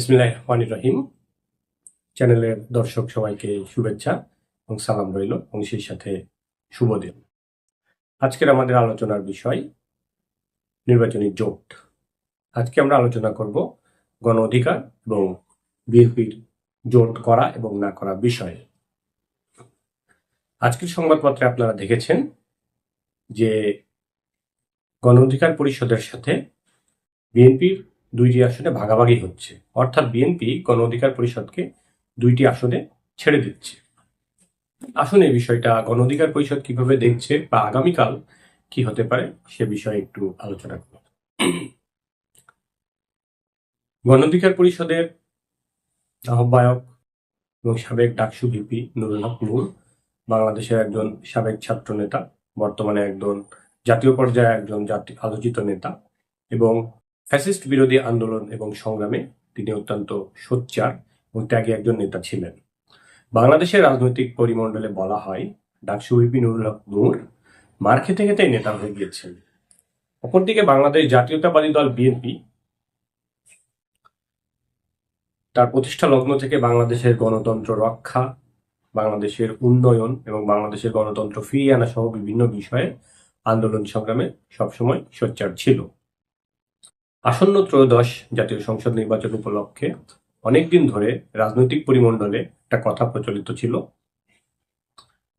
বিসমিল্লাহ রহমান রহিম। চ্যানেলের দর্শক সবাইকে শুভেচ্ছা এবং সালাম রইল এবং সেই সাথে শুভ আজকের আমাদের আলোচনার বিষয় নির্বাচনী জোট। আজকে আমরা আলোচনা করব গণ অধিকার এবং বিএনপির জোট করা এবং না করা বিষয়ে। আজকের সংবাদপত্রে আপনারা দেখেছেন যে গণ অধিকার পরিষদের সাথে বিএনপির দুইটি আসনে ভাগাভাগি হচ্ছে। অর্থাৎ বিএনপি গণ অধিকার পরিষদকে দুইটি আসনে ছেড়ে দিচ্ছে। আসলে বিষয়টা গণ অধিকার পরিষদ কীভাবে দেখছে বা আগামীকাল কি হতে পারে সে বিষয়ে একটু আলোচনা করব। গণ অধিকার পরিষদের আহ্বায়ক এবং সাবেক ডাকসু ভিপি নুরুল হক নূর, বাংলাদেশের একজন সাবেক ছাত্র নেতা বর্তমানে একজন জাতীয় পর্যায়ে একজন আলোচিত নেতা এবং ফ্যাসিস্ট বিরোধী আন্দোলন এবং সংগ্রামে তিনি অত্যন্ত সোচ্চার এবং ত্যাগী একজন নেতা ছিলেন। বাংলাদেশের রাজনৈতিক পরিমণ্ডলে বলা হয়, ডাকসু ভিপি নুরুল হক নূর মার খেতে খেতেই নেতা হয়ে গিয়েছেন। অপরদিকে বাংলাদেশ জাতীয়তাবাদী দল বিএনপি তার প্রতিষ্ঠা লগ্ন থেকে বাংলাদেশের গণতন্ত্র রক্ষা, বাংলাদেশের উন্নয়ন এবং বাংলাদেশের গণতন্ত্র ফিরিয়ে আনা সহ বিভিন্ন বিষয়ে আন্দোলন সংগ্রামে সবসময় সোচ্চার ছিল। আসন্ন ত্রয়োদশ জাতীয় সংসদ নির্বাচন উপলক্ষে অনেকদিন ধরে রাজনৈতিক পরিমণ্ডলে একটা কথা প্রচলিত ছিল।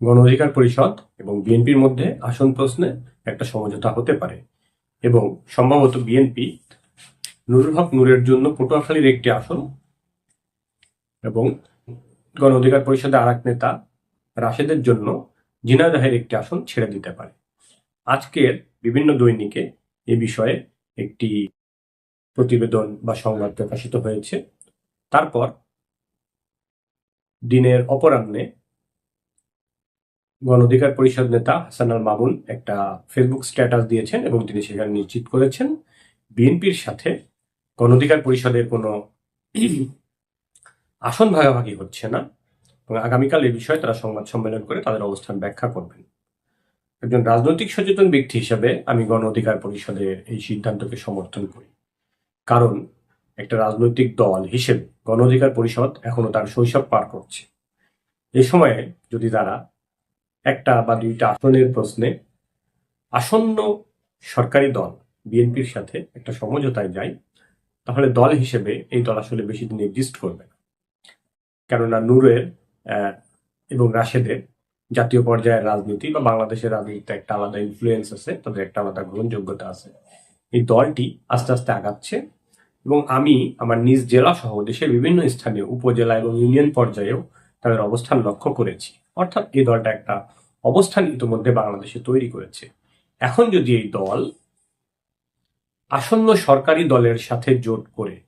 গণ অধিকার পরিষদ এবং বিএনপির মধ্যে আসন প্রশ্নে একটা সমঝোতা হতে পারে এবং সম্ভবত বিএনপি নুরুল হক নূরের জন্য পটুয়াখালীর একটি আসন এবং গণ অধিকার পরিষদের আর নেতা রাশেদের জন্য ঝিনাইদহের একটি আসন ছেড়ে দিতে পারে। আজকের বিভিন্ন দৈনিকে এ বিষয়ে একটি প্রতিবেদন বা সংবাদ প্রকাশিত হয়েছে। তারপর দিনের অপরাহ্নে গণ অধিকার পরিষদ নেতা হাসান আল মামুন একটা ফেসবুক স্ট্যাটাস দিয়েছেন এবং তিনি সেখানে নিশ্চিত করেছেন, বিএনপির সাথে গণ অধিকার পরিষদের কোনো আসন ভাগাভাগি হচ্ছে না এবং আগামীকাল এই বিষয়ে তারা সংবাদ সম্মেলন করে তাদের অবস্থান ব্যাখ্যা করবেন। একজন রাজনৈতিক সচেতন ব্যক্তি হিসাবে আমি গণ অধিকার পরিষদের এই সিদ্ধান্তকে সমর্থন করি। কারণ একটা রাজনৈতিক দল হিসেবে গণ অধিকার পরিষদ এখনও তার শৈশব পার করছে। এ সময়ে যদি তারা একটা বা দুইটা আসনের প্রশ্নে আসন্ন সরকারি দল বিএনপির সাথে একটা সমঝোতায় যায়, তাহলে দল হিসেবে এই দল আসলে বেশি দিন এক্সিস্ট করবে না। কেননা নূরের এবং রাশেদের জাতীয় পর্যায়ের রাজনীতি বা বাংলাদেশের রাজনীতিতে একটা আলাদা ইনফ্লুয়েন্স আছে, তাদের একটা আলাদা গ্রহণযোগ্যতা আছে। এই দলটি আস্তে আস্তে আগাচ্ছে এবং আমি আমার নিজ জেলা সহ দেশের বিভিন্ন স্থানে, উপজেলা এবং ইউনিয়ন পর্যায়েও তাদের অবস্থান লক্ষ্য করেছি। অর্থাৎ এই দলটা একটা অবস্থান ইতিমধ্যে বাংলাদেশে তৈরি করেছে। এখন যদি এই দল আসন্ন সরকারি দলের সাথে জোট করে,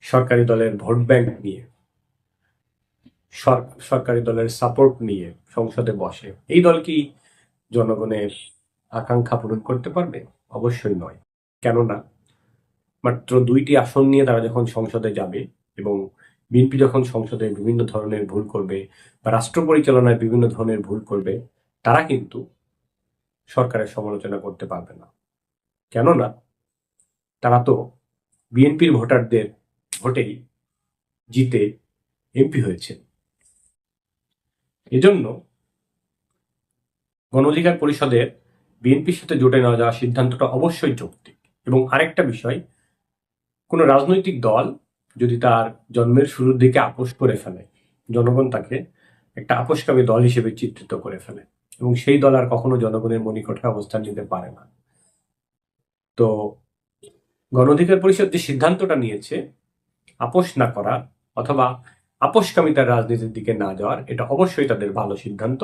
সরকারি দলের ভোট ব্যাংক নিয়ে, সর- সরকারি দলের সাপোর্ট নিয়ে সংসদে বসে, এই দল কি জনগণের আকাঙ্ক্ষা পূরণ করতে পারবে? অবশ্যই নয়। কেননা মাত্র দুইটি আসন নিয়ে তারা যখন সংসদে যাবে এবং বিএনপি যখন সংসদে বিভিন্ন ধরনের ভুল করবে বা রাষ্ট্র পরিচালনায় বিভিন্ন ধরনের ভুল করবে, তারা কিন্তু সরকারের সমালোচনা করতে পারবে না। কেননা তারা তো বিএনপির ভোটারদের ভোটেই জিতে এমপি হয়েছে। এজন্য গণ অধিকার পরিষদের বিএনপির সাথে জোটে নেওয়া যাওয়ার সিদ্ধান্তটা অবশ্যই যৌক্তিক। এবং আরেকটা বিষয় কোনো রাজনৈতিক দল যদি তার জন্মের শুরুর দিকে আপোষ করে ফেলে, জনগণ তাকে একটা আপোষকামী দল হিসেবে চিত্রিত করে ফেলে এবং সেই দল আর কখনো জনগণের মনিকটে অবস্থান নিতে পারে না। তো গণ অধিকার পরিষদ যে সিদ্ধান্তটা নিয়েছে, আপোষ না করার অথবা আপোষকামিতার রাজনীতির দিকে না যাওয়ার, এটা অবশ্যই তাদের ভালো সিদ্ধান্ত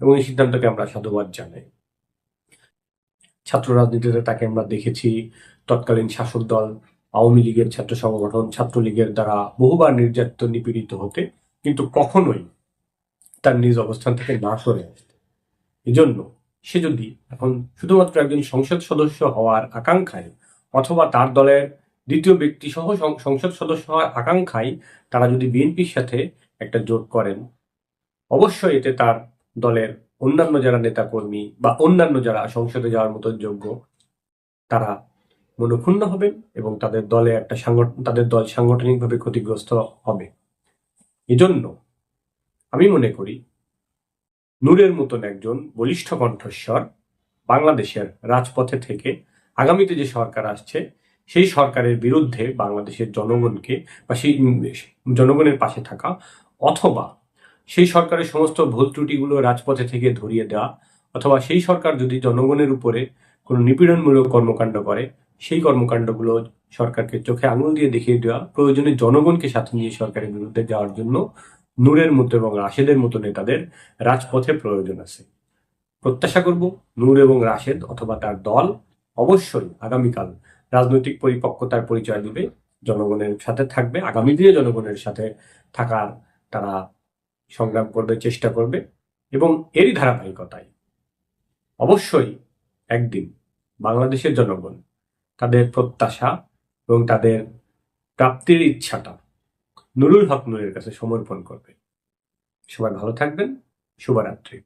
এবং এই সিদ্ধান্তকে আমরা সাধুবাদ জানাই। ছাত্র রাজনীতিতে তাকে আমরা দেখেছি, তৎকালীন শাসক দল আওয়ামী লীগের ছাত্র সংগঠন, ছাত্রলীগের দ্বারা বহুবার নির্যাতিত, নিপীড়িত হতে, কিন্তু কখনোই তার নিজ অবস্থান থেকে না সরে আসতে। এজন্য সে যদি এখন শুধুমাত্র একজন সংসদ সদস্য হওয়ার আকাঙ্ক্ষায় অথবা তার দলের দ্বিতীয় ব্যক্তি সহ সংসদ সদস্য হওয়ার আকাঙ্ক্ষায় তারা যদি বিএনপির সাথে একটা জোট করেন, অবশ্যই এতে তার দলের অন্যান্য যারা নেতাকর্মী বা অন্যান্য যারা সংসদে যাওয়ার মতো যোগ্য, তারা মনক্ষুণ্ণ হবেন এবং তাদের দলে একটা তাদের দল সাংগঠনিকভাবে ক্ষতিগ্রস্ত হবে। এজন্য আমি মনে করি, নূরের মতন একজন বলিষ্ঠ কণ্ঠস্বর বাংলাদেশের রাজপথে থেকে আগামীতে যে সরকার আসছে, সেই সরকারের বিরুদ্ধে বাংলাদেশের জনগণকে বা সেই জনগণের পাশে থাকা অথবা সেই সরকারের সমস্ত ভুল ত্রুটিগুলো রাজপথে থেকে ধরিয়ে দেওয়া অথবা সেই সরকার যদি জনগণের উপরে কোনো নিপীড়নমূলক কর্মকাণ্ড করে, সেই কর্মকাণ্ডগুলো সরকারকে চোখে আঙুল দিয়ে দেখিয়ে দেওয়া, প্রয়োজনে জনগণকে সাথে নিয়ে সরকারের বিরুদ্ধে যাওয়ার জন্য নূরের মতো এবং রাশেদের মতো নেতাদের রাজপথে প্রয়োজন আছে। প্রত্যাশা করব নূর এবং রাশেদ অথবা তার দল অবশ্যই আগামীকাল রাজনৈতিক পরিপক্কতার পরিচয় দিবে, জনগণের সাথে থাকবে, আগামী দিনে জনগণের সাথে থাকার তারা সংগ্রাম করবে, চেষ্টা করবে এবং এরই ধারাবাহিকতায়। অবশ্যই একদিন বাংলাদেশের জনগণ তাদের প্রত্যাশা এবং তাদের প্রাপ্তির ইচ্ছাটা নুরুল হক নুরের কাছে সমর্পণ করবে। সবাই ভালো থাকবেন। শুভরাত্রি।